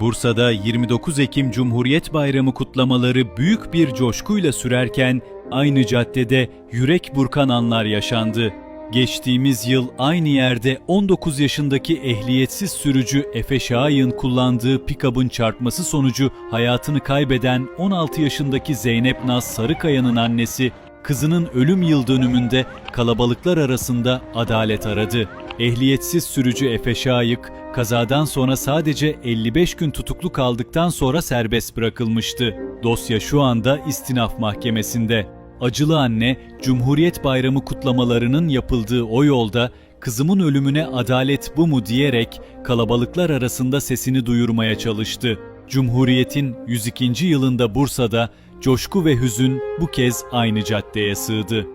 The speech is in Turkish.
Bursa'da 29 Ekim Cumhuriyet Bayramı kutlamaları büyük bir coşkuyla sürerken aynı caddede yürek burkan anlar yaşandı. Geçtiğimiz yıl aynı yerde 19 yaşındaki ehliyetsiz sürücü Efe Şahin kullandığı pikabın çarpması sonucu hayatını kaybeden 16 yaşındaki Zeynep Naz Sarıkaya'nın annesi kızının ölüm yıl dönümünde kalabalıklar arasında adalet aradı. Ehliyetsiz sürücü Efe Şayık, kazadan sonra sadece 55 gün tutuklu kaldıktan sonra serbest bırakılmıştı. Dosya şu anda istinaf mahkemesinde. Acılı anne, Cumhuriyet Bayramı kutlamalarının yapıldığı o yolda kızımın ölümüne adalet bu mu diyerek kalabalıklar arasında sesini duyurmaya çalıştı. Cumhuriyet'in 102. yılında Bursa'da coşku ve hüzün bu kez aynı caddeye sığdı.